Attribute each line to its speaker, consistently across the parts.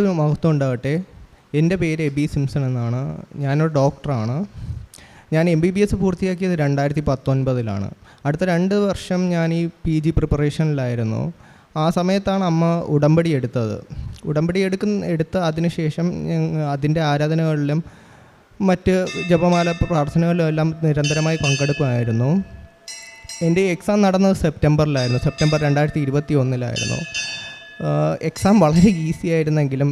Speaker 1: ഇത് മഹത്വം ഉണ്ടാവട്ടെ എന്റെ പേര് എബി സിംസൺ എന്നാണ്. ഞാനൊരു ഡോക്ടറാണ്. ഞാൻ എം ബി ബി എസ് പൂർത്തിയാക്കിയത് രണ്ടായിരത്തി പത്തൊൻപതിലാണ് അടുത്ത രണ്ട് വർഷം ഞാൻ ഈ പി ജി പ്രിപ്പറേഷനിലായിരുന്നു ആ സമയത്താണ് അമ്മ ഉടമ്പടി എടുത്തത്. ഉടമ്പടി എടുക്കുന്ന എടുത്ത് അതിനുശേഷം അതിന്റെ ആരാധനകളിലും മറ്റ് ജപമാല പ്രാർത്ഥനകളിലും എല്ലാം നിരന്തരമായി പങ്കെടുക്കുമായിരുന്നു. എന്റെ എക്സാം നടന്നത് സെപ്റ്റംബറിലായിരുന്നു. സെപ്റ്റംബർ രണ്ടായിരത്തി ഇരുപത്തി ഒന്നിലായിരുന്നു എക്സാം വളരെ ഈസി ആയിരുന്നെങ്കിലും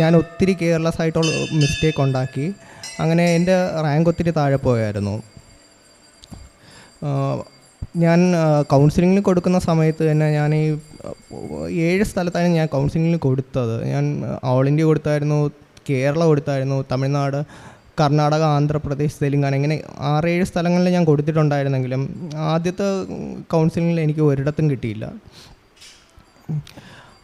Speaker 1: ഞാൻ ഒത്തിരി കെയർലെസ് ആയിട്ടുള്ള മിസ്റ്റേക്ക് ഉണ്ടാക്കി. അങ്ങനെ എന്റെ റാങ്ക് ഒത്തിരി താഴെ പോയായിരുന്നു. ഞാൻ കൗൺസിലിങ്ങിന് കൊടുക്കുന്ന സമയത്ത് തന്നെ ഞാൻ ഈ ഏഴ് സ്ഥലത്താണ് ഞാൻ കൗൺസിലിങ്ങിന് കൊടുത്തത്. ഞാൻ ഓൾ ഇന്ത്യ കൊടുത്തായിരുന്നു കേരള കൊടുത്തായിരുന്നു തമിഴ്നാട് കർണാടക ആന്ധ്രാപ്രദേശ് തെലുങ്കാന ഇങ്ങനെ ആറേഴ് സ്ഥലങ്ങളിൽ ഞാൻ കൊടുത്തിട്ടുണ്ടായിരുന്നെങ്കിലും ആദ്യത്തെ കൗൺസിലിങ്ങിൽ എനിക്ക് ഒരിടത്തും കിട്ടിയില്ല.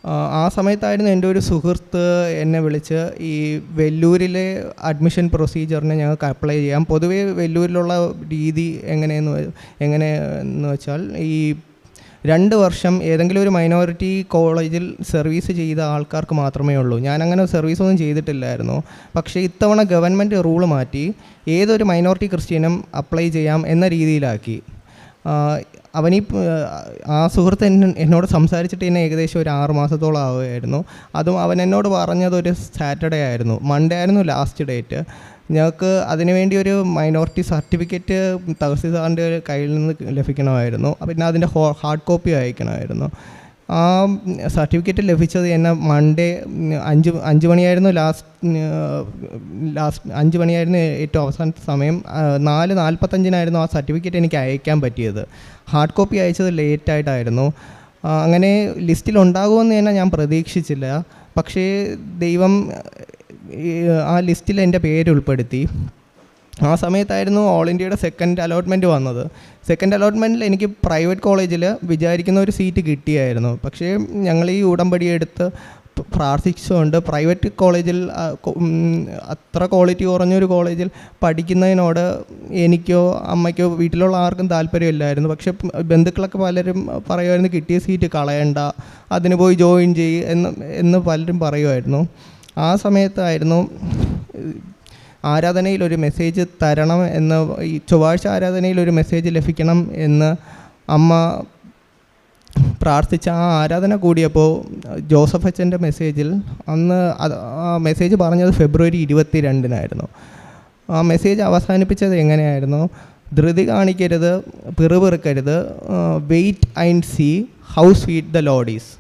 Speaker 1: ആ, സമയത്തായിരുന്നു എന്റെ ഒരു സുഹൃത്ത് എന്നെ വിളിച്ച് ഈ വെല്ലൂരിലെ അഡ്മിഷൻ പ്രൊസീജിയറിന് ഞങ്ങൾക്ക് അപ്ലൈ ചെയ്യാം. പൊതുവേ വെല്ലൂരിലുള്ള രീതി എങ്ങനെയെന്ന് എങ്ങനെ എങ്ങനെയെന്ന് വെച്ചാൽ ഈ രണ്ട് വർഷം ഏതെങ്കിലും ഒരു മൈനോറിറ്റി കോളേജിൽ സർവീസ് ചെയ്ത ആൾക്കാർക്ക് മാത്രമേ ഉള്ളൂ. ഞാനങ്ങനെ സർവീസ് ഒന്നും ചെയ്തിട്ടില്ലായിരുന്നു. പക്ഷേ ഇത്തവണ ഗവൺമെന്റ് റൂൾ മാറ്റി ഏതൊരു മൈനോറിറ്റി ക്രിസ്ത്യനും അപ്ലൈ ചെയ്യാം എന്ന രീതിയിലാക്കി. അവനീ ആ സുഹൃത്ത് എന്നെ എന്നോട് സംസാരിച്ചിട്ട് എന്നെ ഏകദേശം ഒരു ആറ് മാസത്തോളം ആവുകയായിരുന്നു. അതും അവൻ എന്നോട് പറഞ്ഞത് ഒരു സാറ്റർഡേ ആയിരുന്നു. മൺഡേ ആയിരുന്നു ലാസ്റ്റ് ഡേറ്റ്. ഞങ്ങൾക്ക് അതിനുവേണ്ടി ഒരു മൈനോറിറ്റി സർട്ടിഫിക്കറ്റ് തഹസിൽദാറിന്റെ കയ്യിൽ നിന്ന് ലഭിക്കണമായിരുന്നു. പിന്നെ അതിന്റെ ഹാർഡ് കോപ്പി അയക്കണമായിരുന്നു. ആ സർട്ടിഫിക്കറ്റ് ലഭിച്ചത് എന്നെ മൺഡേ അഞ്ച് അഞ്ച് മണിയായിരുന്നു ലാസ്റ്റ് ലാസ്റ്റ് അഞ്ച് മണിയായിരുന്നു ഏറ്റവും അവസാനത്തെ സമയം. നാല് നാൽപ്പത്തഞ്ചിനായിരുന്നു ആ സർട്ടിഫിക്കറ്റ് എനിക്ക് അയക്കാൻ പറ്റിയത്. ഹാർഡ് കോപ്പി അയച്ചത് ലേറ്റായിട്ടായിരുന്നു അങ്ങനെ ലിസ്റ്റിൽ ഉണ്ടാകുമെന്ന് തന്നെ ഞാൻ പ്രതീക്ഷിച്ചില്ല. പക്ഷേ ദൈവം ആ ലിസ്റ്റിൽ എന്റെ പേര് ഉൾപ്പെടുത്തി. ആ സമയത്തായിരുന്നു ഓൾ ഇന്ത്യയുടെ സെക്കൻഡ് അലോട്ട്മെന്റ് വന്നത്. സെക്കൻഡ് അലോട്ട്മെന്റിൽ എനിക്ക് പ്രൈവറ്റ് കോളേജിൽ വിചാരിക്കുന്ന ഒരു സീറ്റ് കിട്ടിയായിരുന്നു. പക്ഷേ ഞങ്ങൾ ഈ ഉടമ്പടി എടുത്ത് പ- പ്രാർത്ഥിച്ചുകൊണ്ട് പ്രൈവറ്റ് കോളേജിൽ അത്ര ക്വാളിറ്റി കുറഞ്ഞൊരു കോളേജിൽ പഠിക്കുന്നതിനോട് എനിക്കോ അമ്മയ്ക്കോ വീട്ടിലുള്ള ആർക്കും താല്പര്യമില്ലായിരുന്നു. പക്ഷേ ബന്ധുക്കളൊക്കെ പലരും പറയുമായിരുന്നു കിട്ടിയ സീറ്റ് കളയണ്ട അതിന് പോയി ജോയിൻ ചെയ്യ് എന്ന് എന്ന് പലരും പറയുമായിരുന്നു. ആ സമയത്തായിരുന്നു ആരാധനയിൽ ഒരു മെസ്സേജ് തരണം എന്ന് ഈ ചൊവ്വാഴ്ച ആരാധനയിൽ ഒരു മെസ്സേജ് ലഭിക്കണം എന്ന് അമ്മ പ്രാർത്ഥിച്ച ആ ആരാധന കൂടിയപ്പോൾ ജോസഫ് അച്ഛന്റെ മെസ്സേജിൽ അന്ന് ആ മെസ്സേജ് പറഞ്ഞത് ഫെബ്രുവരി ഇരുപത്തി രണ്ടിനായിരുന്നു ആ മെസ്സേജ് അവസാനിപ്പിച്ചത് എങ്ങനെയായിരുന്നു? ധൃതി കാണിക്കരുത് പിറുപിറുക്കരുത് wait and see how sweet the ladies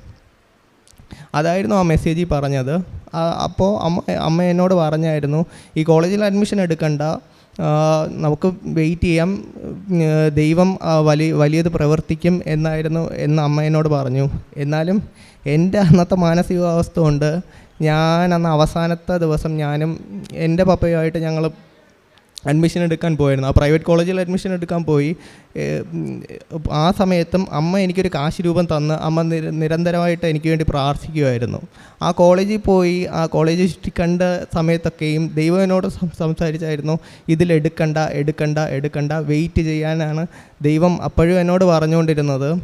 Speaker 1: അതായിരുന്നു ആ മെസ്സേജിൽ പറഞ്ഞത്. അപ്പോൾ അമ്മ അമ്മ എന്നോട് പറഞ്ഞായിരുന്നു ഈ കോളേജിൽ അഡ്മിഷൻ എടുക്കണ്ട. നമുക്ക് വെയിറ്റ് ചെയ്യാം. ദൈവം വലിയ വലിയത് പ്രവർത്തിക്കും എന്നായിരുന്നു എന്ന് അമ്മ എന്നോട് പറഞ്ഞു. എന്നാലും എന്റെ അന്നത്തെ മാനസികാവസ്ഥ കൊണ്ട് ഞാൻ അന്ന് അവസാനത്തെ ദിവസം ഞാനും എന്റെ പപ്പയുമായിട്ട് ഞങ്ങൾ അഡ്മിഷൻ എടുക്കാൻ പോയിരുന്നു ആ പ്രൈവറ്റ് കോളേജിൽ അഡ്മിഷൻ എടുക്കാൻ പോയി. ആ സമയത്തും അമ്മ എനിക്കൊരു കാശ് രൂപം തന്ന് അമ്മ നിര നിരന്തരമായിട്ട് എനിക്ക് വേണ്ടി പ്രാർത്ഥിക്കുമായിരുന്നു ആ കോളേജിൽ പോയി ആ കോളേജ് കണ്ട സമയത്തൊക്കെയും ദൈവം എന്നോട് സം- സംസാരിച്ചായിരുന്നു ഇതിലെടുക്കണ്ട എടുക്കണ്ട എടുക്കണ്ട വെയിറ്റ് ചെയ്യാനാണ് ദൈവം അപ്പോഴും എന്നോട് പറഞ്ഞുകൊണ്ടിരുന്നത്.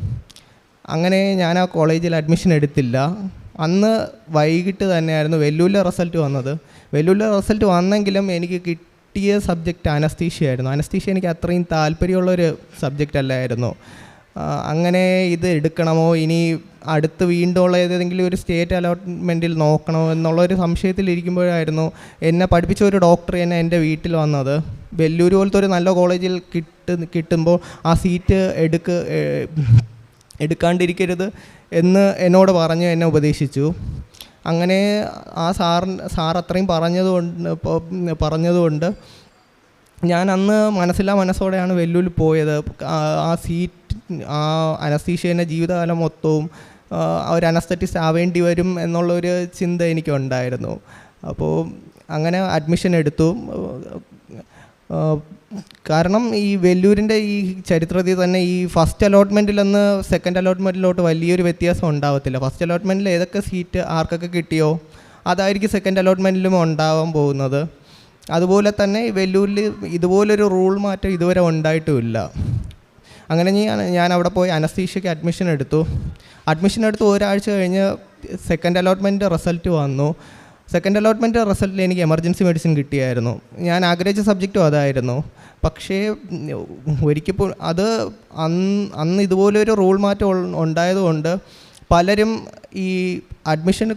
Speaker 1: അങ്ങനെ ഞാൻ ആ കോളേജിൽ അഡ്മിഷൻ എടുത്തില്ല. അന്ന് വൈകിട്ട് തന്നെയായിരുന്നു വെല്ലുവിലെ റിസൾട്ട് വന്നത്. വെല്ലുവിലെ റിസൾട്ട് വന്നെങ്കിലും എനിക്ക് കിട്ടിയ സബ്ജക്റ്റ് അനസ്തീഷ്യ ആയിരുന്നു. അനസ്തീഷ്യ എനിക്ക് അത്രയും താല്പര്യമുള്ളൊരു സബ്ജക്റ്റ് അല്ലായിരുന്നു. അങ്ങനെ ഇത് എടുക്കണമോ? ഇനി അടുത്ത് വീണ്ടും ഉള്ള ഏതെങ്കിലും ഒരു സ്റ്റേറ്റ് അലോട്ട്മെന്റിൽ നോക്കണോ എന്നുള്ളൊരു സംശയത്തിലിരിക്കുമ്പോഴായിരുന്നു എന്നെ പഠിപ്പിച്ച ഒരു ഡോക്ടർ തന്നെ എന്റെ വീട്ടിൽ വന്നത്. വെല്ലൂർ പോലത്തെ ഒരു നല്ല കോളേജിൽ കിട്ട് കിട്ടുമ്പോൾ ആ സീറ്റ് എടുക്ക് എടുക്കാണ്ടിരിക്കരുത് എന്ന് എന്നോട് പറഞ്ഞു എന്നെ ഉപദേശിച്ചു. അങ്ങനെ ആ സാറിന് സാർ അത്രയും പറഞ്ഞതുകൊണ്ട് പറഞ്ഞതുകൊണ്ട് ഞാൻ അന്ന് മനസ്സില്ലാ മനസ്സോടെയാണ് വെല്ലുവിൽ പോയത്. ആ സീറ്റ് ആ അനസ്തീഷ്യേന്റെ ജീവിതകാലം മൊത്തവും ഒരു അനസ്തറ്റിസ്റ്റ് ആവേണ്ടി വരും എന്നുള്ളൊരു ചിന്ത എനിക്കുണ്ടായിരുന്നു. അപ്പോൾ അങ്ങനെ അഡ്മിഷൻ എടുത്തു. കാരണം ഈ വെല്ലൂരിന്റെ ഈ ചരിത്രത്തിൽ തന്നെ ഈ ഫസ്റ്റ് അലോട്ട്മെന്റിൽ നിന്ന് സെക്കൻഡ് അലോട്ട്മെന്റിലോട്ട് വലിയൊരു വ്യത്യാസം ഉണ്ടാവത്തില്ല. ഫസ്റ്റ് അലോട്ട്മെന്റിൽ ഏതൊക്കെ സീറ്റ് ആർക്കൊക്കെ കിട്ടിയോ അതായിരിക്കും സെക്കൻഡ് അലോട്ട്മെന്റിലും ഉണ്ടാവാൻ പോകുന്നത്. അതുപോലെ തന്നെ വെല്ലൂരിൽ ഇതുപോലൊരു റൂൾ മാറ്റം ഇതുവരെ ഉണ്ടായിട്ടുമില്ല. അങ്ങനെ ഞാൻ ഞാൻ അവിടെ പോയി അനസ്തീഷയ്ക്ക് അഡ്മിഷൻ എടുത്തു. അഡ്മിഷൻ എടുത്ത് ഒരാഴ്ച കഴിഞ്ഞ് സെക്കൻഡ് അലോട്ട്മെന്റ് റിസൾട്ട് വന്നു. സെക്കൻഡ് അലോട്ട്മെന്റ് റിസൾട്ടിൽ എനിക്ക് എമർജൻസി മെഡിസിൻ കിട്ടിയായിരുന്നു. ഞാൻ ആഗ്രഹിച്ച സബ്ജക്റ്റും അതായിരുന്നു. പക്ഷേ ഒരിക്കപ്പോൾ അത് അന്ന് അന്ന് ഇതുപോലൊരു റൂൾ മാറ്റം ഉണ്ടായതുകൊണ്ട് പലരും ഈ അഡ്മിഷൻ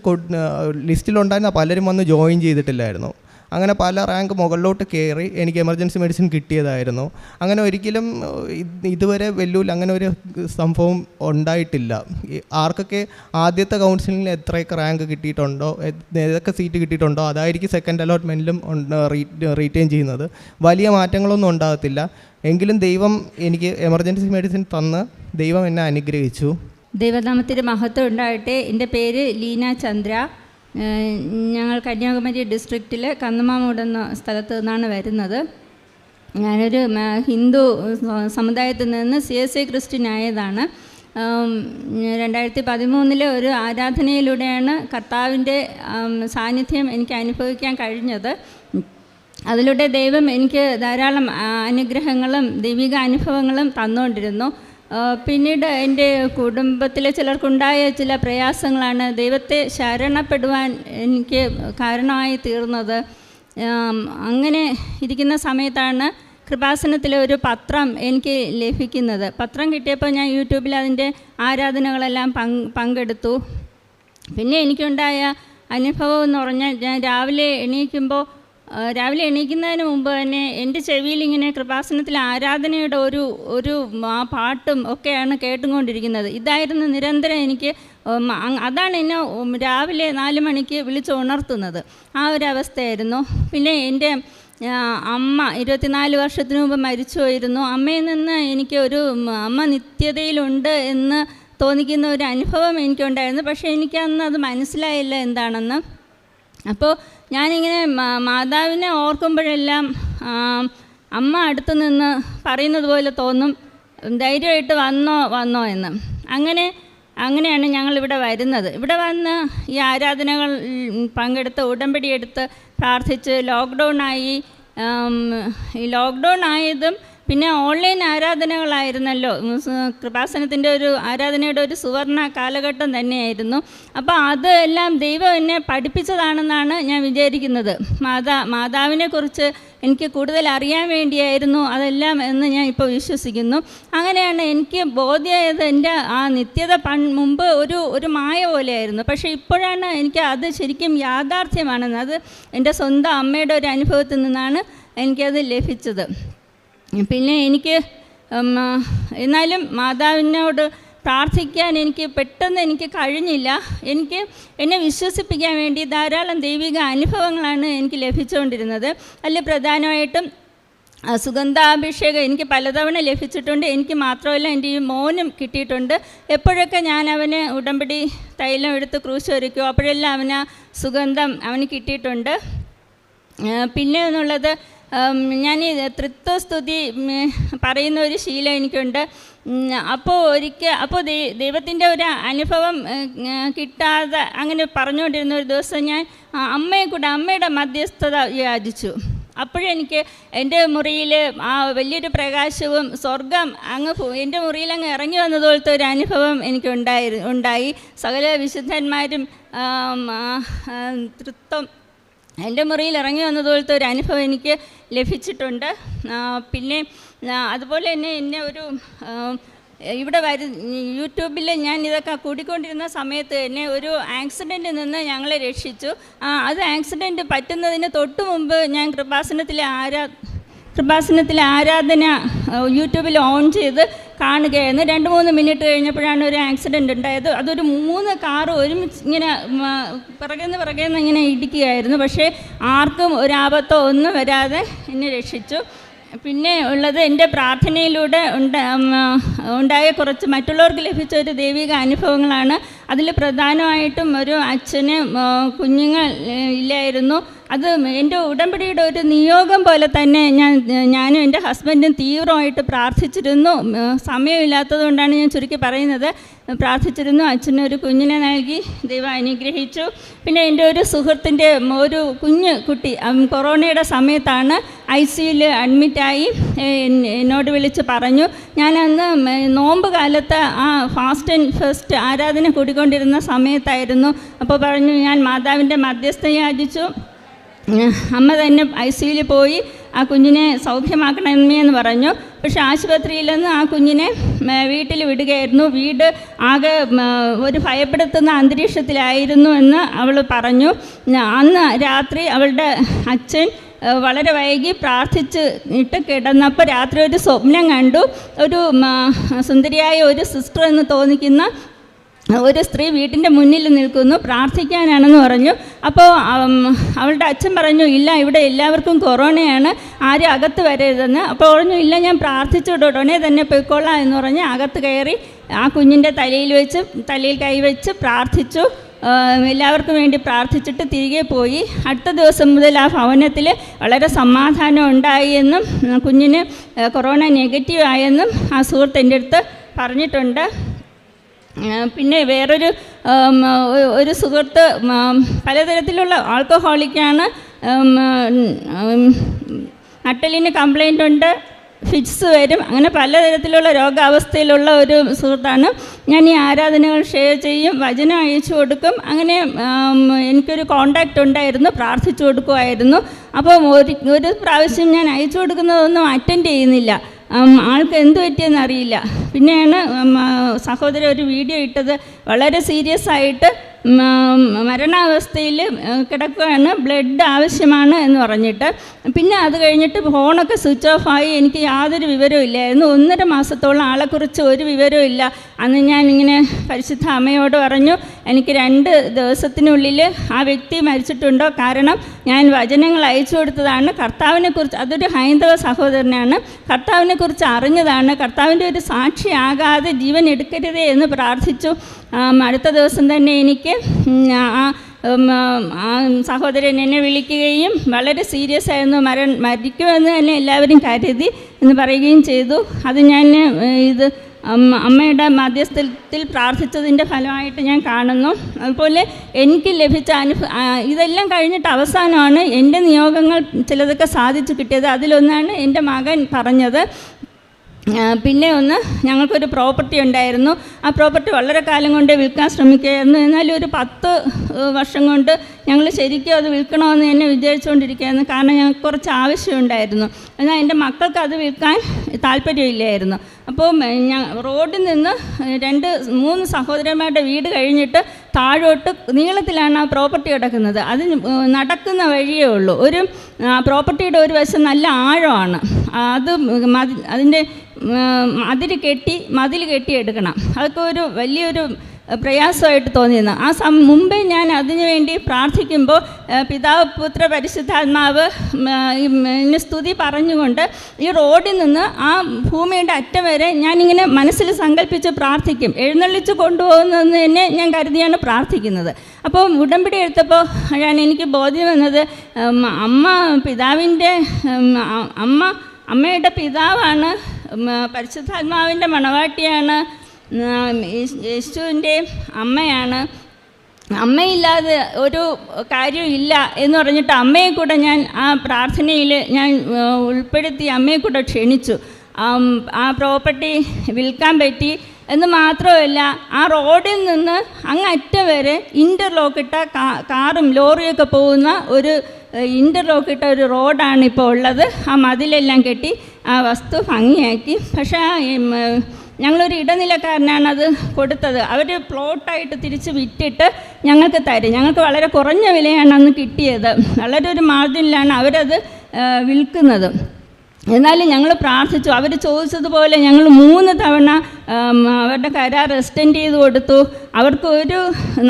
Speaker 1: ലിസ്റ്റിലുണ്ടായിരുന്ന പലരും വന്ന് ജോയിൻ ചെയ്തിട്ടില്ലായിരുന്നു. അങ്ങനെ പല റാങ്ക് മുകളിലോട്ട് കയറി എനിക്ക് എമർജൻസി മെഡിസിൻ കിട്ടിയതായിരുന്നു. അങ്ങനെ ഒരിക്കലും ഇതുവരെ വെല്ലൂരിൽ അങ്ങനെ ഒരു സംഭവം ഉണ്ടായിട്ടില്ല. ആർക്കൊക്കെ ആദ്യത്തെ കൗൺസിലിൽ എത്രയൊക്കെ റാങ്ക് കിട്ടിയിട്ടുണ്ടോ ഏതൊക്കെ സീറ്റ് കിട്ടിയിട്ടുണ്ടോ അതായിരിക്കും സെക്കൻഡ് അലോട്ട്മെന്റിലും റീറ്റെയിൻ ചെയ്യുന്നത്. വലിയ മാറ്റങ്ങളൊന്നും ഉണ്ടാകത്തില്ല. എങ്കിലും ദൈവം എനിക്ക് എമർജൻസി മെഡിസിൻ തന്ന് ദൈവം എന്നെ അനുഗ്രഹിച്ചു.
Speaker 2: ദൈവനാമത്തിന്റെ മഹത്വം ഉണ്ടാകട്ടെ. എന്റെ പേര് ലീന ചന്ദ്ര. ഞങ്ങൾ കന്യാകുമാരി ഡിസ്ട്രിക്റ്റിൽ കന്നുമാമൂട് എന്ന സ്ഥലത്ത് നിന്നാണ് വരുന്നത്. ഞാനൊരു ഹിന്ദു സമുദായത്തിൽ നിന്ന് സി എസ് ഐ ക്രിസ്ത്യൻ ആയതാണ് രണ്ടായിരത്തി പതിമൂന്നിലെ ഒരു ആരാധനയിലൂടെയാണ് കർത്താവിന്റെ സാന്നിധ്യം എനിക്ക് അനുഭവിക്കാൻ കഴിഞ്ഞത്. അതിലൂടെ ദൈവം എനിക്ക് ധാരാളം അനുഗ്രഹങ്ങളും ദൈവിക അനുഭവങ്ങളും തന്നുകൊണ്ടിരുന്നു പിന്നീട് എന്റെ കുടുംബത്തിലെ ചിലർക്കുണ്ടായ ചില പ്രയാസങ്ങളാണ് ദൈവത്തെ ശരണപ്പെടുവാൻ എനിക്ക് കാരണമായി തീർന്നത്. അങ്ങനെ ഇരിക്കുന്ന സമയത്താണ് കൃപാസനത്തിലെ ഒരു പത്രം എനിക്ക് ലഭിക്കുന്നത്. പത്രം കിട്ടിയപ്പോൾ ഞാൻ യൂട്യൂബിൽ അതിന്റെ ആരാധനകളെല്ലാം പങ്ക് പങ്കെടുത്തു. പിന്നെ എനിക്കുണ്ടായ അനുഭവം എന്ന് പറഞ്ഞാൽ ഞാൻ രാവിലെ എണീക്കുമ്പോൾ രാവിലെ എണീക്കുന്നതിന് മുമ്പ് തന്നെ എന്റെ ചെവിയിൽ ഇങ്ങനെ കൃപാസനത്തിൽ ആരാധനയുടെ ഒരു ഒരു ആ പാട്ടും ഒക്കെയാണ് കേട്ടുകൊണ്ടിരിക്കുന്നത്. ഇതായിരുന്നു നിരന്തരം എനിക്ക് അതാണ് എന്നെ രാവിലെ നാല് മണിക്ക് വിളിച്ച് ഉണർത്തുന്നത്. ആ ഒരു അവസ്ഥയായിരുന്നു. പിന്നെ എന്റെ അമ്മ ഇരുപത്തിനാല് വർഷത്തിന് മുമ്പ് മരിച്ചു പോയിരുന്നു അമ്മയിൽ നിന്ന് എനിക്ക് ഒരു അമ്മ നിത്യതയിലുണ്ട് എന്ന് തോന്നിക്കുന്ന ഒരു അനുഭവം എനിക്കുണ്ടായിരുന്നു. പക്ഷേ എനിക്കന്ന് അത് മനസ്സിലായില്ല എന്താണെന്ന്. അപ്പോൾ ഞാനിങ്ങനെ മാതാവിനെ ഓർക്കുമ്പോഴെല്ലാം അമ്മ അടുത്ത് നിന്ന് പറയുന്നത് പോലെ തോന്നും ധൈര്യമായിട്ട് വന്നോ വന്നോ എന്ന്. അങ്ങനെ അങ്ങനെയാണ് ഞങ്ങൾ ഇവിടെ വരുന്നത്. ഇവിടെ വന്ന് ഈ ആരാധനകൾ പങ്കെടുത്ത് ഉടമ്പടി എടുത്ത് പ്രാർത്ഥിച്ച് ലോക്ക്ഡൗൺ ആയി ഈ ലോക്ക്ഡൗൺ ആയതും പിന്നെ ഓൺലൈൻ ആരാധനകളായിരുന്നല്ലോ. കൃപാസനത്തിന്റെ ഒരു ആരാധനയുടെ ഒരു സുവർണ കാലഘട്ടം തന്നെയായിരുന്നു. അപ്പോൾ അതെല്ലാം ദൈവം എന്നെ പഠിപ്പിച്ചതാണെന്നാണ് ഞാൻ വിചാരിക്കുന്നത്. മാതാ മാതാവിനെക്കുറിച്ച് എനിക്ക് കൂടുതൽ അറിയാൻ വേണ്ടിയായിരുന്നു അതെല്ലാം എന്ന് ഞാൻ ഇപ്പോൾ വിശ്വസിക്കുന്നു. അങ്ങനെയാണ് എനിക്ക് ബോധ്യമായത് എന്റെ ആ നിത്യത പൺ മുമ്പ് ഒരു ഒരു മായ പോലെയായിരുന്നു. പക്ഷേ ഇപ്പോഴാണ് എനിക്ക് അത് ശരിക്കും യാഥാർത്ഥ്യമാണെന്ന്. അത് എന്റെ സ്വന്തം അമ്മയുടെ ഒരു അനുഭവത്തിൽ നിന്നാണ് എനിക്കത് ലഭിച്ചത്. പിന്നെ എനിക്ക് എന്നാലും മാതാവിനോട് പ്രാർത്ഥിക്കാൻ എനിക്ക് പെട്ടെന്ന് എനിക്ക് കഴിഞ്ഞില്ല. എനിക്ക് എന്നെ വിശ്വസിപ്പിക്കാൻ വേണ്ടി ധാരാളം ദൈവിക അനുഭവങ്ങളാണ് എനിക്ക് ലഭിച്ചുകൊണ്ടിരുന്നത്. അതിൽ പ്രധാനമായിട്ടും സുഗന്ധാഭിഷേകം എനിക്ക് പലതവണ ലഭിച്ചിട്ടുണ്ട്. എനിക്ക് മാത്രമല്ല എന്റെ ഈ മോനും കിട്ടിയിട്ടുണ്ട്. എപ്പോഴൊക്കെ ഞാൻ അവന് ഉടമ്പടി തൈലം എടുത്ത് ക്രൂശ് ഒരുക്കും അപ്പോഴെല്ലാം അവന് സുഗന്ധം അവന് കിട്ടിയിട്ടുണ്ട്. പിന്നെ എന്നുള്ളത് ഞാൻ തൃത്വസ്തുതി പറയുന്ന ഒരു ശീലം എനിക്കുണ്ട്. അപ്പോൾ ഒരിക്കൽ അപ്പോൾ ദൈവത്തിന്റെ ഒരു അനുഭവം കിട്ടാതെ അങ്ങനെ പറഞ്ഞുകൊണ്ടിരുന്ന ഒരു ദിവസം ഞാൻ അമ്മയെ കൂടെ അമ്മയുടെ മധ്യസ്ഥത യാചിച്ചു അപ്പോഴെനിക്ക് എന്റെ മുറിയിൽ ആ വലിയൊരു പ്രകാശവും സ്വർഗം അങ്ങ് എന്റെ മുറിയിൽ അങ്ങ് ഇറങ്ങി വന്നതുപോലത്തെ ഒരു അനുഭവം എനിക്ക് ഉണ്ടായി. ഉണ്ടായി സകല വിശുദ്ധന്മാരും തൃത്വം എന്റെ മുറിയിൽ ഇറങ്ങി വന്നതുപോലത്തെ ഒരു അനുഭവം എനിക്ക് ലഭിച്ചിട്ടുണ്ട്. പിന്നെ അതുപോലെ തന്നെ എന്നെ ഒരു ഇവിടെ വരു യൂട്യൂബിൽ ഞാൻ ഇതൊക്കെ കൂടിക്കൊണ്ടിരുന്ന സമയത്ത് തന്നെ ഒരു ആക്സിഡന്റിൽ നിന്ന് ഞങ്ങളെ രക്ഷിച്ചു. അത് ആക്സിഡന്റ് പറ്റുന്നതിന് തൊട്ട് മുമ്പ് ഞാൻ കൃപാസനത്തിലെ ആരാ കൃപാസനത്തിലെ ആരാധന യൂട്യൂബിൽ ഓൺ ചെയ്ത് കാണുകയായിരുന്നു. രണ്ട് മൂന്ന് മിനിറ്റ് കഴിഞ്ഞപ്പോഴാണ് ഒരു ആക്സിഡന്റ് ഉണ്ടായത്. അതൊരു മൂന്ന് കാർ ഒരുമിച്ച് ഇങ്ങനെ പിറകുന്ന് പിറകുന്ന് ഇങ്ങനെ ഇടിക്കുകയായിരുന്നു. പക്ഷേ ആർക്കും ഒരാപത്തോ ഒന്നും വരാതെ എന്നെ രക്ഷിച്ചു. പിന്നെ ഉള്ളത് എന്റെ പ്രാർത്ഥനയിലൂടെ ഉണ്ട ഉണ്ടായ കുറച്ച് മറ്റുള്ളവർക്ക് ലഭിച്ച ഒരു ദൈവിക അനുഭവങ്ങളാണ്. അതിൽ പ്രധാനമായിട്ടും ഒരു അച്ഛന് കുഞ്ഞുങ്ങൾ ഇല്ലായിരുന്നു. അത് എന്റെ ഉടമ്പടിയുടെ ഒരു നിയോഗം പോലെ തന്നെ ഞാൻ ഞാനും എന്റെ ഹസ്ബൻഡും തീവ്രമായിട്ട് പ്രാർത്ഥിച്ചിരുന്നു. സമയമില്ലാത്തത് കൊണ്ടാണ് ഞാൻ ചുരുക്കി പറയുന്നത്. പ്രാർത്ഥിച്ചിരുന്നു അച്ഛനൊരു കുഞ്ഞിനെ നൽകി ദൈവം അനുഗ്രഹിച്ചു. പിന്നെ എന്റെ ഒരു സുഹൃത്തിന്റെ ഒരു കുഞ്ഞ് കുട്ടി കൊറോണയുടെ സമയത്താണ് ഐ സിയിൽ അഡ്മിറ്റായി എന്നോട് വിളിച്ച് പറഞ്ഞു. ഞാനന്ന് നോമ്പ് കാലത്ത് ആ ഫാസ്റ്റ് ആൻഡ് ഫസ്റ്റ് ആരാധന കൂടിക്കൊണ്ടിരുന്ന സമയത്തായിരുന്നു. അപ്പോൾ പറഞ്ഞു ഞാൻ മാതാവിന്റെ മധ്യസ്ഥ യാചിച്ചു ഉം, അമ്മ തന്നെ ഐ സിയിൽ പോയി ആ കുഞ്ഞിനെ സൗഖ്യമാക്കണമേ എന്ന് പറഞ്ഞു. പക്ഷെ ആശുപത്രിയിൽ നിന്ന് ആ കുഞ്ഞിനെ വീട്ടിൽ വിടുകയായിരുന്നു. വീട് ആകെ ഒരു ഭയപ്പെടുത്തുന്ന അന്തരീക്ഷത്തിലായിരുന്നു എന്ന് അവൾ പറഞ്ഞു. അന്ന് രാത്രി അവളുടെ അച്ഛൻ വളരെ വൈകി പ്രാർത്ഥിച്ച് ഇട്ട് കിടന്നപ്പോൾ രാത്രി ഒരു സ്വപ്നം കണ്ടു. ഒരു സുന്ദരിയായ ഒരു സിസ്റ്റർ എന്ന് തോന്നിക്കുന്ന ഒരു സ്ത്രീ വീട്ടിന്റെ മുന്നിൽ നിൽക്കുന്നു പ്രാർത്ഥിക്കാനാണെന്ന് പറഞ്ഞു. അപ്പോൾ അവളുടെ അച്ഛൻ പറഞ്ഞു ഇല്ല ഇവിടെ എല്ലാവർക്കും കൊറോണയാണ് ആരും അകത്ത് വരരുതെന്ന്. അപ്പോൾ പറഞ്ഞു ഇല്ല ഞാൻ പ്രാർത്ഥിച്ചിട്ട് ഉടനെ തന്നെ പൊയ്ക്കൊള്ളാം എന്ന് പറഞ്ഞ് അകത്ത് കയറി ആ കുഞ്ഞിന്റെ തലയിൽ വെച്ച് തലയിൽ കൈവച്ച് പ്രാർത്ഥിച്ചു. എല്ലാവർക്കും വേണ്ടി പ്രാർത്ഥിച്ചിട്ട് തിരികെ പോയി. അടുത്ത ദിവസം മുതൽ ആ ഭവനത്തിൽ വളരെ സമാധാനം ഉണ്ടായി എന്നും കുഞ്ഞിന് കൊറോണ നെഗറ്റീവ് ആയെന്നും ആ സുഹൃത്ത് എന്റെ അടുത്ത് പറഞ്ഞിട്ടുണ്ട്. പിന്നെ വേറൊരു ഒരു സുഹൃത്ത് പലതരത്തിലുള്ള ആൾക്കഹോളിക്കാണ് നട്ടലിന് കംപ്ലൈന്റ് ഉണ്ട് ഫിറ്റ്സ് വരും അങ്ങനെ പലതരത്തിലുള്ള രോഗാവസ്ഥയിലുള്ള ഒരു സുഹൃത്താണ്. ഞാൻ ഈ ആരാധനകൾ ഷെയർ ചെയ്യും വചനം അയച്ചു കൊടുക്കും അങ്ങനെ എനിക്കൊരു കോണ്ടാക്റ്റ് ഉണ്ടായിരുന്നു പ്രാർത്ഥിച്ചു കൊടുക്കുമായിരുന്നു അപ്പം ഒരു ഒരു പ്രാവശ്യം ഞാൻ അയച്ചു കൊടുക്കുന്നതൊന്നും അറ്റൻഡ് ചെയ്യുന്നില്ല. ആൾക്ക് എന്ത് പറ്റിയെന്ന് അറിയില്ല. പിന്നെയാണ് സഹോദരൻ ഒരു വീഡിയോ ഇട്ടത്. വളരെ സീരിയസ് ആയിട്ട് മരണാവസ്ഥയിൽ കിടക്കുകയാണ്. ബ്ലഡ് ആവശ്യമാണ് എന്ന് പറഞ്ഞിട്ട്. പിന്നെ അത് കഴിഞ്ഞിട്ട് ഫോണൊക്കെ സ്വിച്ച് ഓഫ് ആയി. എനിക്ക് യാതൊരു വിവരവും ഇല്ലായിരുന്നു. ഒന്നര മാസത്തോളം ആളെക്കുറിച്ച് ഒരു വിവരവും ഇല്ല. അന്ന് ഞാൻ ഇങ്ങനെ പരിശുദ്ധ അമ്മയോട് പറഞ്ഞു എനിക്ക് രണ്ട് ദിവസത്തിനുള്ളിൽ ആ വ്യക്തി മരിച്ചിട്ടുണ്ടോ? കാരണം ഞാൻ വചനങ്ങൾ അയച്ചു കൊടുത്തതാണ്. കർത്താവിനെക്കുറിച്ച് അതൊരു ഹൈന്ദവ സഹോദരനാണ്. കർത്താവിനെക്കുറിച്ച് അറിഞ്ഞതാണ്. കർത്താവിന്റെ ഒരു സാക്ഷിയാകാതെ ജീവൻ എടുക്കരുതേ എന്ന് പ്രാർത്ഥിച്ചു. അടുത്ത ദിവസം തന്നെ എനിക്ക് ആ സഹോദരൻ എന്നെ വിളിക്കുകയും വളരെ സീരിയസ് ആയിരുന്നു മര മരിക്കുമെന്ന് തന്നെ എല്ലാവരും കരുതി എന്ന് പറയുകയും ചെയ്തു. അത് ഞാൻ ഇത് അമ്മ അമ്മയുടെ മധ്യസ്ഥത്തിൽ പ്രാർത്ഥിച്ചതിന്റെ ഫലമായിട്ട് ഞാൻ കാണുന്നു. അതുപോലെ എനിക്ക് ലഭിച്ച അനുഭ ഇതെല്ലാം കഴിഞ്ഞിട്ട് അവസാനമാണ് എന്റെ നിയോഗങ്ങൾ ചിലതൊക്കെ സാധിച്ചു കിട്ടിയത്. അതിലൊന്നാണ് എന്റെ മകൻ പറഞ്ഞത് പിന്നെ ഒന്ന് ഞങ്ങൾക്കൊരു പ്രോപ്പർട്ടി ഉണ്ടായിരുന്നു. ആ പ്രോപ്പർട്ടി വളരെ കാലം കൊണ്ട് വിൽക്കാൻ ശ്രമിക്കുകയായിരുന്നു. എന്നാലും ഒരു പത്ത് വർഷം കൊണ്ട് ഞങ്ങൾ ശരിക്കും അത് വിൽക്കണമെന്ന് തന്നെ വിചാരിച്ചുകൊണ്ടിരിക്കുകയായിരുന്നു. കാരണം ഞങ്ങൾക്ക് കുറച്ച് ആവശ്യമുണ്ടായിരുന്നു. എന്നാൽ എന്റെ മക്കൾക്ക് അത് വിൽക്കാൻ താല്പര്യമില്ലായിരുന്നു. അപ്പോൾ ഞാൻ റോഡിൽ നിന്ന് രണ്ട് മൂന്ന് സഹോദരന്മാരുടെ വീട് കഴിഞ്ഞിട്ട് താഴോട്ട് നീളത്തിലാണ് ആ പ്രോപ്പർട്ടി കിടക്കുന്നത്. അത് നടക്കുന്ന വഴിയേ ഉള്ളൂ. ഒരു പ്രോപ്പർട്ടിയുടെ ഒരു വശം നല്ല ആഴമാണ്. അത് അതിന്റെ മതിൽ കെട്ടി മതിൽ കെട്ടിയെടുക്കണം. അതൊക്കെ ഒരു വലിയൊരു പ്രയാസമായിട്ട് തോന്നിയിരുന്നു. ആ സം മുമ്പേ ഞാൻ അതിനുവേണ്ടി പ്രാർത്ഥിക്കുമ്പോൾ പിതാവ് പുത്ര പരിശുദ്ധാത്മാവ് സ്തുതി പറഞ്ഞുകൊണ്ട് ഈ റോഡിൽ നിന്ന് ആ ഭൂമിയുടെ അറ്റം വരെ ഞാനിങ്ങനെ മനസ്സിൽ സങ്കല്പിച്ച് പ്രാർത്ഥിക്കും. എഴുന്നള്ളിച്ച് കൊണ്ടുപോകുന്നതെന്ന് തന്നെ ഞാൻ കരുതിയാണ് പ്രാർത്ഥിക്കുന്നത്. അപ്പോൾ ഉടമ്പടി എടുത്തപ്പോൾ ഞാൻ എനിക്ക് ബോധ്യം വന്നത് അമ്മ പിതാവിന്റെ അമ്മ അമ്മയുടെ പിതാവാണ് പരിശുദ്ധാത്മാവിന്റെ മണവാട്ടിയാണ് യേശുവിന്റെ അമ്മയാണ്. അമ്മയില്ലാതെ ഒരു കാര്യമില്ല എന്ന് പറഞ്ഞിട്ട് അമ്മയെ കൂടെ ഞാൻ ആ പ്രാർത്ഥനയിൽ ഞാൻ ഉൾപ്പെടുത്തി അമ്മയെ കൂടെ ക്ഷണിച്ചു. ആ പ്രോപ്പർട്ടി വിൽക്കാൻ പറ്റി എന്ന് മാത്രമല്ല ആ റോഡിൽ നിന്ന് അങ്ങറ്റം വരെ ഇന്റർലോക്ക് ഇട്ട കാറും ലോറിയൊക്കെ പോകുന്ന ഒരു ഇന്റർലോക്ക് ഇട്ട ഒരു റോഡാണ് ഇപ്പോൾ ഉള്ളത്. ആ മതിലെല്ലാം കെട്ടി ആ വസ്തു ഭംഗിയാക്കി. പക്ഷേ ആ, ഞങ്ങളൊരു ഇടനിലക്കാരനാണ് അത് കൊടുത്തത്. അവർ പ്ലോട്ടായിട്ട് തിരിച്ച് വിറ്റിട്ട് ഞങ്ങൾക്ക് തരും. ഞങ്ങൾക്ക് വളരെ കുറഞ്ഞ വിലയാണ് അന്ന് കിട്ടിയത്. വളരെ ഒരു മാർജിനിലാണ് അവരത് വിൽക്കുന്നത്. എന്നാലും ഞങ്ങൾ പ്രാർത്ഥിച്ചു. അവർ ചോദിച്ചതുപോലെ ഞങ്ങൾ മൂന്ന് തവണ അവരുടെ കരാർ എക്സ്റ്റെൻഡ് ചെയ്ത് കൊടുത്തു. അവർക്ക് ഒരു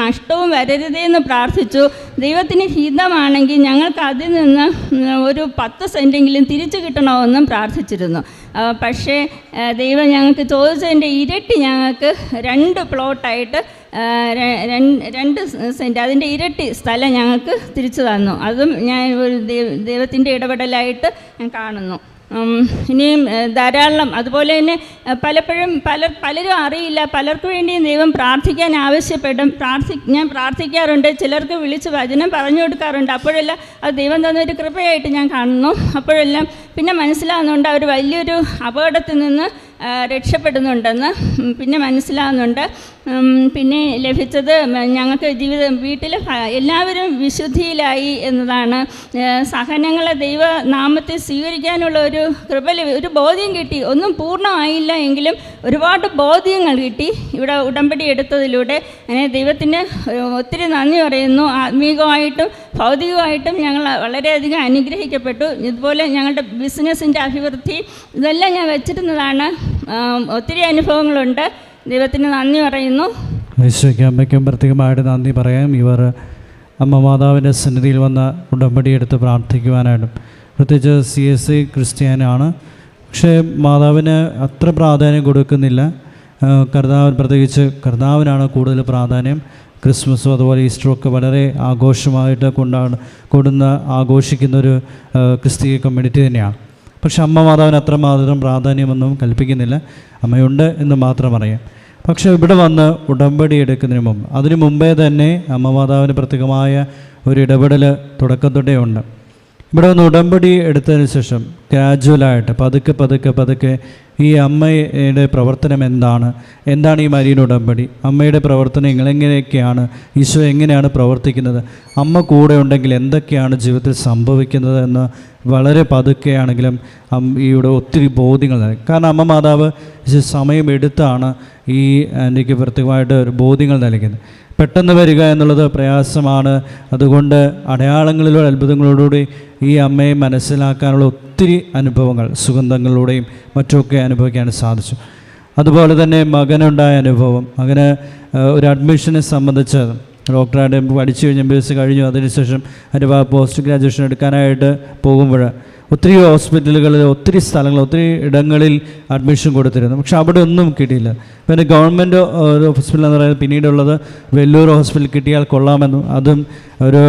Speaker 2: നഷ്ടവും വരരുതേ എന്ന് പ്രാർത്ഥിച്ചു. ദൈവത്തിന് ഹിതമാണെങ്കിൽ ഞങ്ങൾക്ക് അതിൽ നിന്ന് ഒരു പത്ത് സെന്റെങ്കിലും തിരിച്ചു കിട്ടണമെന്നും പ്രാർത്ഥിച്ചിരുന്നു. പക്ഷേ ദൈവം ഞങ്ങൾക്ക് ചോദിച്ചതിന്റെ ഇരട്ടി ഞങ്ങൾക്ക് രണ്ട് പ്ലോട്ടായിട്ട് രണ്ട് സെന്റ് അതിന്റെ ഇരട്ടി സ്ഥലം ഞങ്ങൾക്ക് തിരിച്ചു തന്നു. അതും ഞാൻ ഒരു ദൈവത്തിന്റെ ഇടപെടലായിട്ട് ഞാൻ കാണുന്നു. ഇനിയും ധാരാളം അതുപോലെ തന്നെ പലപ്പോഴും പല പലരും അറിയില്ല പലർക്കു വേണ്ടിയും ദൈവം പ്രാർത്ഥിക്കാൻ ആവശ്യപ്പെടും പ്രാർത്ഥി ഞാൻ പ്രാർത്ഥിക്കാറുണ്ട് ചിലർക്ക് വിളിച്ച് വചനം പറഞ്ഞു കൊടുക്കാറുണ്ട് അപ്പോഴെല്ലാം അത് ദൈവം തന്നൊരു കൃപയായിട്ട് ഞാൻ കാണുന്നു അപ്പോഴെല്ലാം പിന്നെ മനസ്സിലാകുന്നുണ്ട് അവർ വലിയൊരു അപകടത്തിൽ നിന്ന് രക്ഷപ്പെടുന്നുണ്ടെന്ന് പിന്നെ മനസ്സിലാകുന്നുണ്ട് പിന്നെ ലഭിച്ചത് ഞങ്ങൾക്ക് ജീവിതം വീട്ടിൽ എല്ലാവരും വിശുദ്ധിയിലായി എന്നതാണ്. സഹനങ്ങളെ ദൈവനാമത്തെ സ്വീകരിക്കാനുള്ള ഒരു കൃപ ഒരു ബോധ്യം കിട്ടി. ഒന്നും പൂർണമായില്ല എങ്കിലും ഒരുപാട് ബോധ്യങ്ങൾ കിട്ടി ഇവിടെ ഉടമ്പടി എടുത്തതിലൂടെ. അങ്ങനെ ദൈവത്തിന് ഒത്തിരി നന്ദി പറയുന്നു. ആത്മീകമായിട്ടും ഭൗതികമായിട്ടും ഞങ്ങൾ വളരെയധികം അനുഗ്രഹിക്കപ്പെട്ടു. ഇതുപോലെ ഞങ്ങളുടെ ബിസിനസ്സിന്റെ അഭിവൃദ്ധി ഇതെല്ലാം ഞാൻ വെച്ചിരുന്നതാണ്. ഒത്തിരി അനുഭവങ്ങളുണ്ട്. ദൈവത്തിന് നന്ദി പറയുന്നു.
Speaker 3: ഈശോയ്ക്ക് അമ്മയ്ക്കും പ്രത്യേകമായിട്ട് നന്ദി പറയാം. ഇവർ അമ്മ മാതാവിന്റെ സന്നിധിയിൽ വന്ന ഉടമ്പടി എടുത്ത് പ്രാർത്ഥിക്കുവാനായിട്ടും. പ്രത്യേകിച്ച് സി എസ് സി ക്രിസ്ത്യാനാണ് പക്ഷേ മാതാവിന് അത്ര പ്രാധാന്യം കൊടുക്കുന്നില്ല. കർത്താവ് പ്രത്യേകിച്ച് കർത്താവിനാണ് കൂടുതൽ പ്രാധാന്യം. ക്രിസ്മസും അതുപോലെ ഈസ്റ്ററും ഒക്കെ വളരെ ആഘോഷമായിട്ട് കൊണ്ടാണ് കൊടുന്ന ആഘോഷിക്കുന്നൊരു ക്രിസ്തീയ കമ്മ്യൂണിറ്റി തന്നെയാണ്. പക്ഷെ അമ്മ മാതാവിന് അത്രമാത്രം പ്രാധാന്യമൊന്നും കൽപ്പിക്കുന്നില്ല. അമ്മയുണ്ട് എന്ന് മാത്രം അറിയാം പക്ഷേ ഇവിടെ വന്ന് ഉടമ്പടി എടുക്കുന്നതിന് മുമ്പ് അതിനു മുമ്പേ തന്നെ അമ്മ മാതാവിന് പ്രത്യേകമായ ഒരു ഇടപെടൽ തുടക്കം തൊട്ടേ ഉണ്ട്. ഇവിടെ വന്ന് ഉടമ്പടി എടുത്തതിന് ശേഷം ഗ്രാജുവലായിട്ട് പതുക്കെ പതുക്കെ പതുക്കെ ഈ അമ്മയുടെ പ്രവർത്തനം എന്താണ്? എന്താണ് ഈ മരിയൻ ഉടമ്പടി? അമ്മയുടെ പ്രവർത്തനങ്ങൾ എങ്ങനെയൊക്കെയാണ് ഈശോ എങ്ങനെയാണ് പ്രവർത്തിക്കുന്നത്? അമ്മ കൂടെ ഉണ്ടെങ്കിൽ എന്തൊക്കെയാണ് ജീവിതത്തിൽ സംഭവിക്കുന്നത് എന്ന് വളരെ പതുക്കെയാണെങ്കിലും ഇവിടെ ഒത്തിരി ബോധ്യങ്ങൾ നൽകി. കാരണം അമ്മ മാതാവ് സമയമെടുത്താണ് ഈ എനിക്ക് പ്രത്യേകമായിട്ട് ഒരു ബോധ്യങ്ങൾ നൽകുന്നത് പെട്ടെന്ന് വരിക എന്നുള്ളത് പ്രയാസമാണ്. അതുകൊണ്ട് അടയാളങ്ങളിലൂടെ അത്ഭുതങ്ങളോടുകൂടി ഈ അമ്മയെ മനസ്സിലാക്കാനുള്ള ഒത്തിരി അനുഭവങ്ങൾ സുഗന്ധങ്ങളിലൂടെയും മറ്റുമൊക്കെ അനുഭവിക്കാൻ സാധിച്ചു. അതുപോലെ തന്നെ മകനുണ്ടായ അനുഭവം. മകന് ഒരു അഡ്മിഷനെ സംബന്ധിച്ച് ഡോക്ടറായിട്ട് പഠിച്ചു കഴിഞ്ഞ് എം ബി എസ് കഴിഞ്ഞു. അതിനുശേഷം അതിന്റെ പോസ്റ്റ് ഗ്രാജുവേഷൻ എടുക്കാനായിട്ട് പോകുമ്പോൾ ഒത്തിരി ഹോസ്പിറ്റലുകളിൽ ഒത്തിരി സ്ഥലങ്ങൾ ഒത്തിരി ഇടങ്ങളിൽ അഡ്മിഷൻ കൊടുത്തിരുന്നു. പക്ഷെ അവിടെ ഒന്നും കിട്ടിയില്ല. പിന്നെ ഗവൺമെന്റ് ഹോസ്പിറ്റൽ എന്ന് പറയുന്നത് പിന്നീടുള്ളത് വെല്ലൂർ ഹോസ്പിറ്റൽ കിട്ടിയാൽ കൊള്ളാമെന്നും അതും ഒരു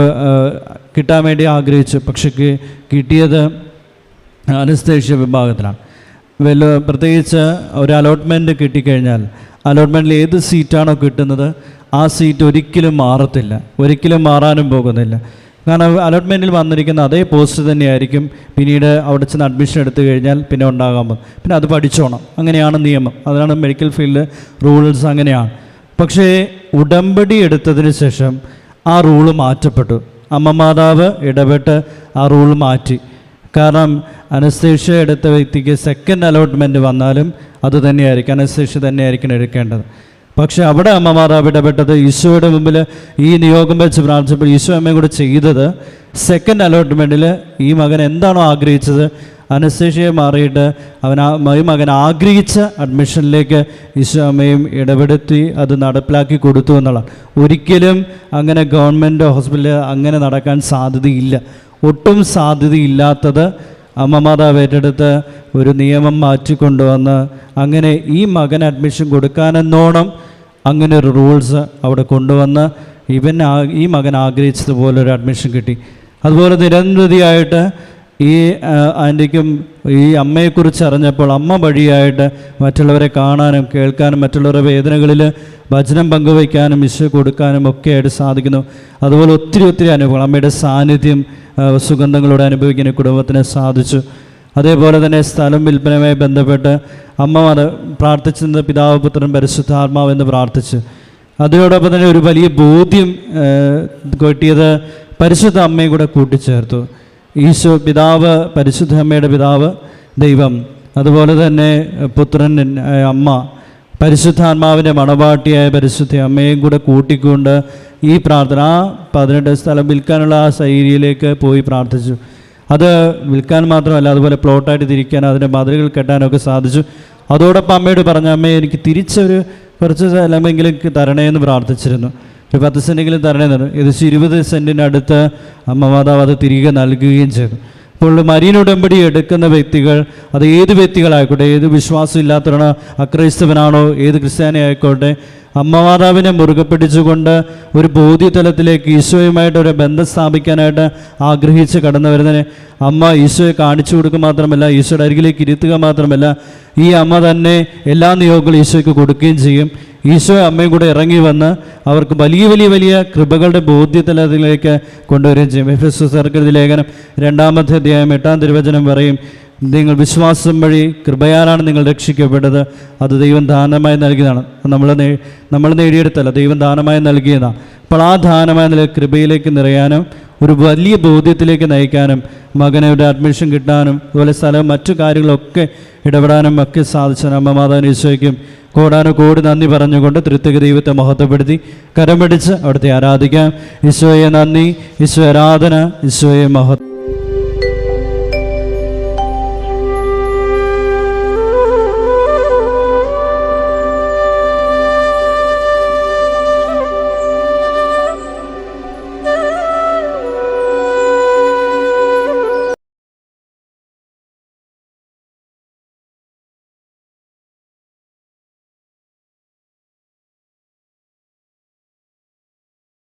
Speaker 3: കിട്ടാൻ വേണ്ടി ആഗ്രഹിച്ചു. പക്ഷേ കിട്ടിയത് അനസ്തേഷ്യ വിഭാഗത്തിലാണ്. വെല്ലു പ്രത്യേകിച്ച് ഒരു അലോട്ട്മെന്റ് കിട്ടിക്കഴിഞ്ഞാൽ അലോട്ട്മെന്റിൽ ഏത് സീറ്റാണോ കിട്ടുന്നത് ആ സീറ്റ് ഒരിക്കലും മാറത്തില്ല. ഒരിക്കലും മാറാനും പോകുന്നില്ല. കാരണം അലോട്ട്മെന്റിൽ വന്നിരിക്കുന്ന അതേ പോസ്റ്റ് തന്നെയായിരിക്കും പിന്നീട് അവിടെ ചെന്ന് അഡ്മിഷൻ എടുത്തു കഴിഞ്ഞാൽ പിന്നെ ഉണ്ടാകാൻ പിന്നെ അത് പഠിച്ചോണം. അങ്ങനെയാണ് നിയമം. അതാണ് മെഡിക്കൽ ഫീൽഡ് റൂൾസ് അങ്ങനെയാണ്. പക്ഷേ ഉടമ്പടി എടുത്തതിന് ശേഷം ആ റൂൾ മാറ്റപ്പെട്ടു. അമ്മ മാതാവ് ഇടപെട്ട് ആ റൂൾ മാറ്റി. കാരണം അനസ്തേഷ്യ എടുത്ത വ്യക്തിക്ക് സെക്കൻഡ് അലോട്ട്മെന്റ് വന്നാലും അത് തന്നെയായിരിക്കും. അനസ്തേഷ്യ തന്നെയായിരിക്കും എടുക്കേണ്ടത്. പക്ഷേ അവിടെ അമ്മമാർ ഇടപെട്ടത് ഈശോയുടെ മുമ്പിൽ ഈ നിയോഗം വെച്ച് പ്രാർത്ഥിച്ചപ്പോൾ ഈശോ അമ്മയും കൂടെ ചെയ്തത് സെക്കൻഡ് അലോട്ട്മെന്റിൽ ഈ മകൻ എന്താണോ ആഗ്രഹിച്ചത് അനസ്തേഷ്യയെ മാറിയിട്ട് അവൻ ഈ മകൻ ആഗ്രഹിച്ച അഡ്മിഷനിലേക്ക് ഈശോ അമ്മയും ഇടപെടുത്തി അത് നടപ്പിലാക്കി കൊടുത്തു എന്നുള്ളതാണ്. ഒരിക്കലും അങ്ങനെ ഗവൺമെന്റ് ഹോസ്പിറ്റലിൽ അങ്ങനെ നടക്കാൻ സാധ്യതയില്ല. ഒട്ടും സാധ്യതയില്ലാത്തത് അമ്മമാതാവ് ഏറ്റെടുത്ത് ഒരു നിയമം മാറ്റിക്കൊണ്ടുവന്ന് അങ്ങനെ ഈ മകൻ അഡ്മിഷൻ കൊടുക്കാനെന്നോണം അങ്ങനെ ഒരു റൂൾസ് അവിടെ കൊണ്ടുവന്ന് ഇവൻ ഈ മകൻ ആഗ്രഹിച്ചതുപോലെ ഒരു അഡ്മിഷൻ കിട്ടി. അതുപോലെ നിരന്തതിയായിട്ട് ഈ ആന്റിക്കും ഈ അമ്മയെക്കുറിച്ച് അറിഞ്ഞപ്പോൾ അമ്മ വഴിയായിട്ട് മറ്റുള്ളവരെ കാണാനും കേൾക്കാനും മറ്റുള്ളവരുടെ വേദനകളിൽ വചനം പങ്കുവയ്ക്കാനും വിശ കൊടുക്കാനും ഒക്കെ ആയിട്ട് സാധിക്കുന്നു. അതുപോലെ ഒത്തിരി ഒത്തിരി അനുഭവങ്ങൾ അമ്മയുടെ സാന്നിധ്യം സുഗന്ധങ്ങളോടെ അനുഭവിക്കാൻ കുടുംബത്തിന് സാധിച്ചു. അതേപോലെ തന്നെ സ്ഥലം വിൽപ്പനയുമായി ബന്ധപ്പെട്ട് അമ്മമാർ പ്രാർത്ഥിച്ചിരുന്നത് പിതാവ് പുത്രൻ പരിശുദ്ധാത്മാവ് എന്ന് പ്രാർത്ഥിച്ച്. അതിനോടൊപ്പം തന്നെ ഒരു വലിയ ബോധ്യം കൊട്ടിയത് പരിശുദ്ധ അമ്മയും കൂടെ കൂട്ടിച്ചേർത്തു. ഈശോ പിതാവ് പരിശുദ്ധ അമ്മയുടെ പിതാവ് ദൈവം. അതുപോലെ തന്നെ പുത്രൻ അമ്മ. പരിശുദ്ധാത്മാവിന്റെ മണവാട്ടിയായ പരിശുദ്ധ അമ്മയും കൂടെ കൂട്ടിക്കൊണ്ട് ഈ പ്രാർത്ഥന ആ പതിനെട്ട് സ്ഥലം വിൽക്കാനുള്ള ആ ശൈലിയിലേക്ക് പോയി പ്രാർത്ഥിച്ചു. അത് വിൽക്കാൻ മാത്രമല്ല അതുപോലെ പ്ലോട്ടായിട്ട് തിരിക്കാൻ അതിന്റെ മതിലുകൾ കെട്ടാനൊക്കെ സാധിച്ചു. അതോടൊപ്പം അമ്മയോട് പറഞ്ഞു അമ്മയെ എനിക്ക് തിരിച്ചൊരു കുറച്ച് സ്ഥലമെങ്കിലും തരണേന്ന് പ്രാർത്ഥിച്ചിരുന്നു. ഒരു പത്ത് സെന്റെങ്കിലും തരണേന്ന് ഏകദേശം ഇരുപത് സെന്റിനടുത്ത് അമ്മ മാതാവ് അത് തിരികെ നൽകുകയും ചെയ്തു. അപ്പോൾ മരീൻ ഉടമ്പടി എടുക്കുന്ന വ്യക്തികൾ അത് ഏത് വ്യക്തികളായിക്കോട്ടെ ഏത് വിശ്വാസം ഇല്ലാത്തവരാണോ അക്രൈസ്തവനാണോ ഏത് ക്രിസ്ത്യാനി ആയിക്കോട്ടെ അമ്മ മാതാവിനെ മുറുകെ പിടിച്ചുകൊണ്ട് ഒരു ബോധ്യതലത്തിലേക്ക് ഈശോയുമായിട്ട് ഒരു ബന്ധം സ്ഥാപിക്കാനായിട്ട് ആഗ്രഹിച്ച് കടന്നു വരുന്നതിന് അമ്മ ഈശോയെ കാണിച്ചു കൊടുക്കുക മാത്രമല്ല ഈശോയുടെ അരികിലേക്ക് ഇരുത്തുക മാത്രമല്ല ഈ അമ്മ തന്നെ എല്ലാ നിയോഗങ്ങളും ഈശോയ്ക്ക് കൊടുക്കുകയും ചെയ്യും. ഈശോ അമ്മയും കൂടെ ഇറങ്ങി വന്ന് അവർക്ക് വലിയ വലിയ വലിയ കൃപകളുടെ ബോധ്യതലത്തിലേക്ക് കൊണ്ടുവരികയും ചെയ്യും. എഫ് എസ് ലേഖനം രണ്ടാമത്തെ അധ്യായം എട്ടാം തിരുവചനം പറയും നിങ്ങൾ വിശ്വാസം വഴി കൃപയാലാണ് നിങ്ങൾ രക്ഷിക്കപ്പെട്ടത്. അത് ദൈവം ദാനമായി നൽകിയതാണ്. നമ്മൾ നമ്മൾ നേടിയെടുത്തല്ല ദൈവം ദാനമായി നൽകിയതാണ് അപ്പോൾ ആ ദാനമായ നില കൃപയിലേക്ക് നിറയാനും ഒരു വലിയ ബോധ്യത്തിലേക്ക് നയിക്കാനും മകനെ ഒരു അഡ്മിഷൻ കിട്ടാനും അതുപോലെ സ്ഥലം മറ്റു കാര്യങ്ങളൊക്കെ ഇടപെടാനും ഒക്കെ സാധിച്ച അമ്മ മാതാവിന് ഈശോയ്ക്കും കോടാനും കോടി നന്ദി പറഞ്ഞുകൊണ്ട് തൃത്വിക ദൈവത്തെ മഹത്വപ്പെടുത്തി കരം പിടിച്ച് അവിടുത്തെ ആരാധിക്കാം. ഈശോയെ നന്ദി ഈശോ ആരാധന ഈശോയെ മഹത്വം.